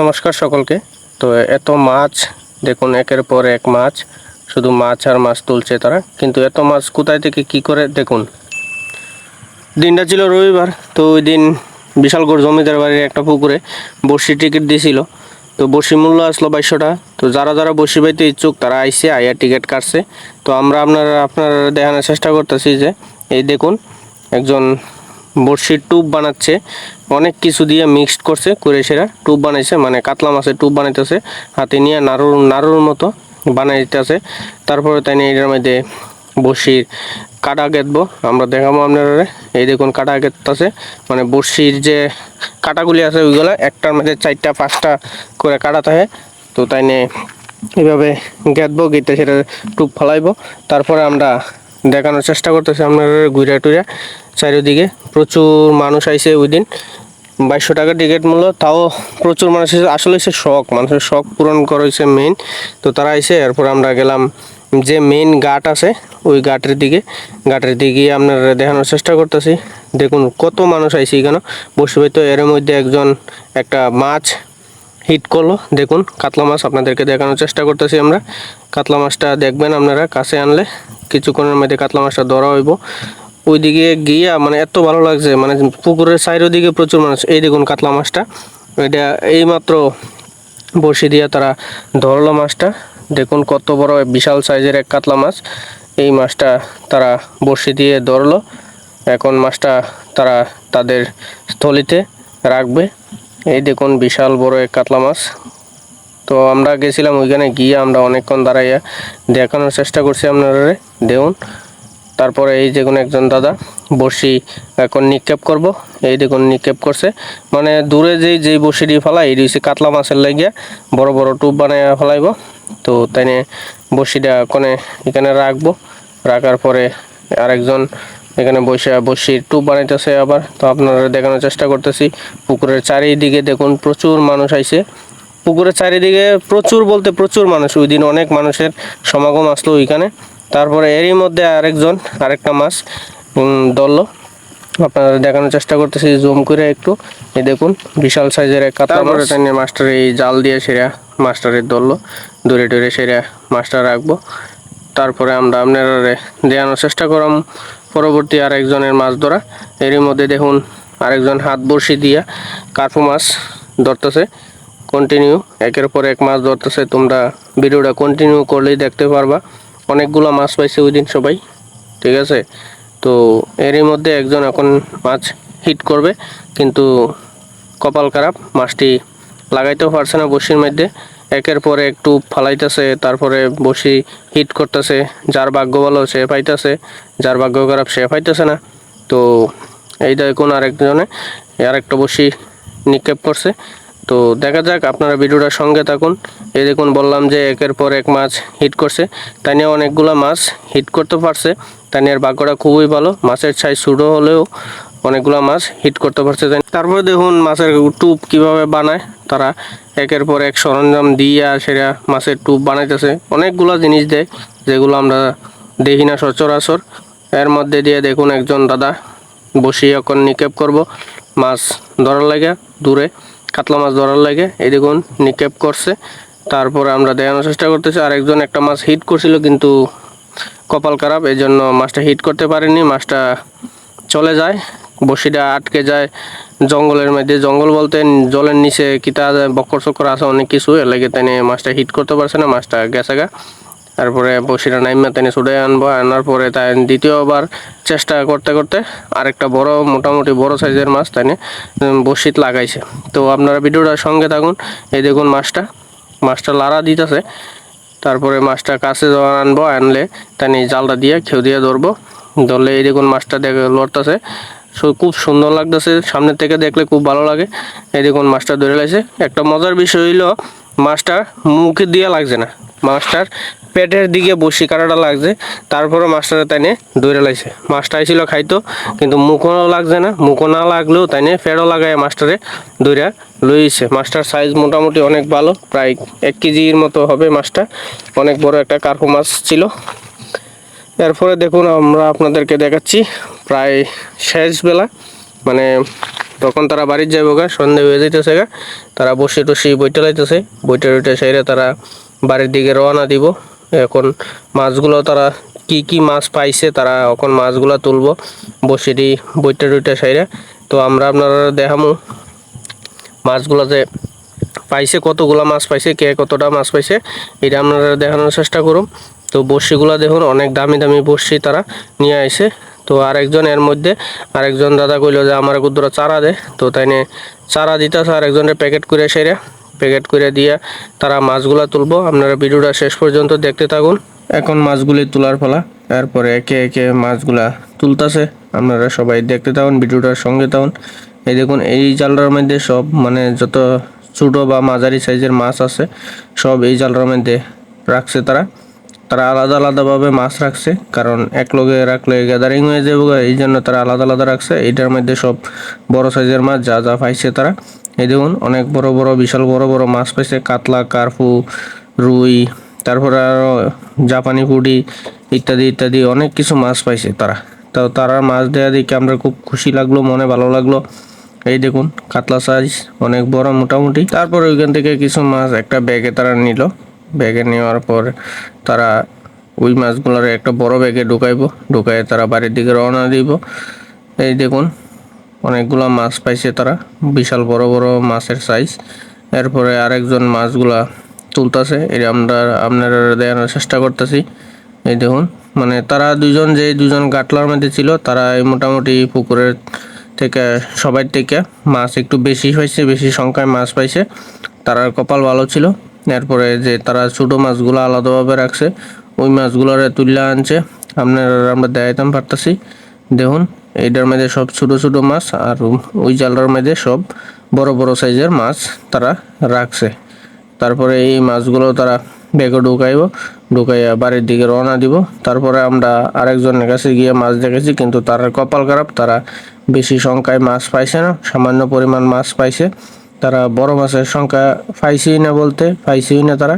নমস্কার সকলকে। তো এত মাছ, দেখুন, একের পর এক মাছ, শুধু মাছ আর মাছ তুলছে তারা। কিন্তু এত মাছ কোথায় থেকে কি করে, দেখুন। দিনটা ছিল রবিবার, তো ওই দিন বিশালগড় জমিদার বাড়ির একটা পুকুরে বর্ষি টিকিট দিয়েছিল তো বর্ষি মূল্য আসলো বাইশশো টাকা। তো যারা যারা বর্ষি পাইতে ইচ্ছুক, তারা আইসে আইয়া টিকিট কাটছে। তো আমরা আপনারা আপনারা দেখানোর চেষ্টা করতেছি যে, এই দেখুন, একজন বড়শির টুপ বানাচ্ছে। অনেক কিছু দিয়ে মিক্সড করছে করে সেরা টুপ বানাইছে মানে কাতলা মাছের টুপ বানাইতেছে। হাতে নিয়ে নাড়ুর নাড়ুর মতো বানাইতেছে। তারপরে তাই নিয়ে এটার মধ্যে বড়শির কাটা গেতবো আমরা দেখাবো আপনারা এই দেখুন কাটা গেততেছে মানে বড়শির যে কাটাগুলি আছে ওইগুলো, একটার মধ্যে চারটা, পাঁচটা করে কাটা থাকে। তো তাই নিয়ে এইভাবে গেতবো গেতে সেটা টুপ ফলাইবো। তারপরে আমরা দেখানোর চেষ্টা করতেছি আপনারা ঘুরে টুরে। চারিদিকে প্রচুর মানুষ আইসে ওই দিন বাইশশো টাকা টিকিট মূল্য, তাও প্রচুর মানুষ এসে আসলে সে শখ, মানুষের শখ পূরণ করেছে মেইন তো তারা আইসে এরপর আমরা গেলাম যে মেইন ঘাট আছে, ওই ঘাটের দিকে। ঘাটের দিকে আপনারা দেখানোর চেষ্টা করতেছি। দেখুন কত মানুষ আইছে এখানে। বসে তো এর মধ্যে একজন একটা মাছ হিট করল। দেখুন, কাতলা মাছ আপনাদেরকে দেখানোর চেষ্টা করতেছি আমরা। কাতলা মাছটা দেখবেন আপনারা কাছে আনলে। কিছুক্ষণের মধ্যে কাতলা মাছটা ধরা হইব। ওইদিকে গিয়া মানে এত ভালো লাগছে মানে পুকুরের সাইডের দিকে প্রচুর মানুষ। এই দেখুন কাতলা মাছটা। এটা এইমাত্র বড়শি দিয়ে তারা ধরলো মাছটা। দেখুন কত বড় বিশাল সাইজের এক কাতলা মাছ। এই মাছটা তারা বড়শি দিয়ে ধরলো। এখন মাছটা তারা তাদের স্থলিতে রাখবে। এই দেখুন বিশাল বড় এক কাতলা মাছ। তো আমরা গেছিলাম ওইখানে গিয়ে আমরা অনেকক্ষণ দাঁড়াইয়া দেখানোর চেষ্টা করছি আপনারা দেখুন তারপরে এই যে কোনো একজন দাদা বড়শি এখন নিক্ষেপ করব। এই দেখুন নিক্ষেপ করছে। মানে দূরে যেই যেই বড়শিটি ফেলাই এই হচ্ছে কাতলা মাছের লাগিয়া বড় বড় টুপ বানায় ফেলাইব। তো তাই বড়শিটা কোনে এখানে রাখব। রাখার পরে আরেকজন এখানে বসে বসির টুপ বানাইতেছে আবার। তো আপনারা দেখানোর চেষ্টা করতেছি, পুকুরের চারিদিকে দেখুন প্রচুর মানুষ আইছে। পুকুরের চারিদিকে প্রচুর বলতে প্রচুর মানুষ, ওই দিন অনেক মানুষের সমাগম আসলো ওইখানে। তারপরে এরই মধ্যে আরেকজন আরেকটা মাছ ধরলো। আপনারা দেখানোর চেষ্টা করতেছি জুম করে একটু। এই দেখুন বিশাল সাইজের এক কাতলা মাছ। তাই মাস্টার এই জাল দিয়ে সেরা মাস্টারের ধরলো। দূরে দূরে সেরা মাছটা রাখব। তারপরে আমরা আপনারা দেখানোর চেষ্টা করলাম পরবর্তী আরেকজনের মাছ ধরা। এরই মধ্যে দেখুন আরেকজন হাত বড়শি দিয়া কার্পু মাছ ধরতেছে। কন্টিনিউ একের পর এক মাছ ধরতেছে। তোমরা ভিডিওটা কন্টিনিউ করলেই দেখতে পারবা। অনেকগুলো মাছ পাইছে ওই দিন সবাই, ঠিক আছে? তো এরই মধ্যে একজন এখন মাছ হিট করবে, কিন্তু কপাল খারাপ, মাছটি লাগাইতেও পারছে না বসির মধ্যে। একের পর একটু ফালাইতেছে, তারপরে বসি হিট করতেছে, যার ভাগ্য ভালো সে পাইতেছে, যার ভাগ্য খারাপ সে পাইতেছে না। তো এই দেখুন আরেকজনে, আরেকটা বসি নিক্ষেপ করছে। তো দেখা যাক, আপনারা ভিডিওটার সঙ্গে থাকুন। এই দেখুন, বললাম যে একের পর এক মাছ হিট করছে। তাই নিয়ে অনেকগুলো মাছ হিট করতে পারছে। তাই নিয়ে ভাগ্যটা খুবই ভালো। মাছের সাইজ ছোটো হলেও অনেকগুলো মাছ হিট করতে পারছে তাই- তারপরে দেখুন, মাছের টুপ কীভাবে বানায়। তারা একের পর এক সরঞ্জাম দিয়ে সেটা মাছের টুপ বানাইতেছে। অনেকগুলো জিনিস দেয়, যেগুলো আমরা দেখি না সচরাচর। এর মধ্যে দিয়ে দেখুন, একজন দাদা বসিয়ে এখন নিক্ষেপ করব। মাছ ধরার লাগে দূরে। কাতলা মাছ ধরার লাগে। এই দেখুন, নিক্ষেপ করছে। তারপরে আমরা দেখানোর চেষ্টা করতেছি, আরেকজন একটা মাছ হিট করছিল কিন্তু কপাল খারাপ এই জন্য মাছটা হিট করতে পারেনি। মাছটা চলে যায়, বসিটা আটকে যায় জঙ্গলের মধ্যে। জঙ্গল বলতে জলের নিচে কিতা বক্কর চক্কর আছে, অনেক কিছু। এর লাগে তাই মাছটা হিট করতে পারছে না, মাছটা গেছে গা। তারপরে বসিটা নাইমা তাই ছুটে আনব, আনার পরে তাই দ্বিতীয়বার চেষ্টা করতে করতে আরেকটা বড়, মোটামুটি বড় সাইজের মাছ তাই বসিত লাগাইছে। তো আপনারা ভিডিওটার সঙ্গে থাকুন, এই দেখুন মাছটা। মাছটা লাড়া দিতেছে। তারপরে মাছটা কাছে যখন আনব, আনলে তাই জালটা দিয়ে খেউ দিয়ে ধরবো। ধরলে এই দেখুন মাছটা দেখে লড়তেছে। খুব সুন্দর লাগতেছে, সামনে থেকে দেখলে খুব ভালো লাগে। এই দেখুন মাছটা ধরে লাগছে একটা মজার বিষয় হইল, মাছটা মুখে দিয়ে লাগছে না। মাছটার পেটের দিকে বসি, কাটাটা লাগছে। তারপরে মাছটা তাইনে দৌড়ে লাগছে মাছটা আইছিল খাইতো, কিন্তু মুখও লাগছে না। মুখও না লাগলেও তাইনে ফেরও লাগায় মাছটারে দৌড়া লইছে। মাছটার সাইজ মোটামুটি অনেক ভালো, প্রায় এক কেজির মতো হবে মাছটা। অনেক বড় একটা কার্পো মাছ ছিল। এরপরে দেখুন, আমরা আপনাদেরকে দেখাচ্ছি প্রায় শেষ বেলা মানে তখন তারা বাড়ির যাইব গা, সন্ধে হয়ে যাইতেছে গা। তারা বসে টসে বইটা লাইতেছে। বইটা টইটা সাইরে তারা বাড়ির দিকে রওনা দিব। এখন মাছগুলো তারা কি কি মাছ পাইছে তারা এখন মাছগুলো তুলবো। বসে দি বইটা টইটা সাইরে। তো আমরা আপনারা দেখামু মাছগুলো যে পাইছে, কতগুলা মাছ পাইছে, কে কতটা মাছ পাইছে, এটা আপনারা দেখানোর চেষ্টা করুন তো বড়শিগুলা দেখুন, অনেক দামি দামি বড়শি তারা নিয়ে আইছে। তো আরেকজন এর মধ্যে, আরেকজন দাদা কইল যে, আমার কুদ্দুরা চারা দে। তো তাই চারা দিতেছে আরেকজনের প্যাকেট করে সেরে প্যাকেট করে দিয়ে তারা মাছগুলা তুলবো। আপনারা ভিডিওটা শেষ পর্যন্ত দেখতে থাকুন। এখন মাছগুলি তোলার ফলা এরপরে একে একে মাছগুলা তুলতাছে। আপনারা সবাই দেখতে থাকুন, ভিডিওটার সঙ্গে থাকুন। এই দেখুন, এই জালটার মধ্যে সব মানে যত ছোটো বা মাঝারি সাইজের মাছ আছে, সব এই জালটার মধ্যে রাখছে তারা। তারা আলাদা আলাদাভাবে মাছ রাখছে, কারণ এক লগে রাখলে গ্যাদারিং হয়ে যাবে এই জন্য তারা আলাদা আলাদা রাখছে। এটার মধ্যে সব বড় সাইজের মাছ যা যা পাইছে তারা। এই দেখুন, অনেক বড় বড় বিশাল বড় বড় মাছ পাইছে, কাতলা, কার্পু, রুই, তারপরে আরও জাপানি পুডি ইত্যাদি ইত্যাদি অনেক কিছু মাছ পাইছে তারা। তো তারা মাছ দেওয়া দেখে আমরা খুব খুশি লাগল, মনে ভালো লাগল। এই দেখুন, কাতলা সাইজ অনেক বড় মোটামুটি। তারপর ওইখান থেকে কিছু মাছ একটা ব্যাগে তারা নিল। ব্যাগে নেওয়ার পর তারা ওই মাছগুলোর একটা বড় ব্যাগে ঢুকাইবো ঢুকাই তারা বাড়ির দিকে রওনা দিব। এই দেখুন অনেকগুলো মাছ পাইছে তারা। বিশাল বড় বড় মাছের সাইজ এরপরে আরেকজন মাছগুলা তুলতাছে। এটা আমরা, আপনারা দেখানোর চেষ্টা করতেছি। এই দেখুন মানে তারা দুজন যে দুজন গাটলার মধ্যে ছিল, তারা এই মোটামুটি পুকুরের থেকে, সবাই থেকে মাছ একটু বেশি হয়েছে, বেশি সংখ্যায় মাছ পাইছে। তারার কপাল ভালো ছিল। এরপরে যে তারা ছোটো মাছগুলো আলাদাভাবে রাখছে, ওই মাছগুলোরে তুলে আনছে। আপনারা, আমরা দেখাইতাম, পারতাছি। দেখুন এইটার মধ্যে সব ছোট ছোট মাছ আর ওই জালটার মধ্যে সব বড় বড় সাইজের মাছ তারা রাখছে। তারপরে এই মাছগুলো তারা ব্যাগে ঢুকাইব, ঢুকাইয়া বাড়ির দিকে রওনা দিব। তারপরে আমরা আরেকজনের কাছে গিয়ে মাছ দেখেছি, কিন্তু তার কপাল খারাপ, তারা বেশি সংখ্যায় মাছ পাইছে না, সামান্য পরিমাণ মাছ পাইছে। তারা বড় মাছের সংখ্যা পাইছেই না বলতে, পাইছেই না তারা।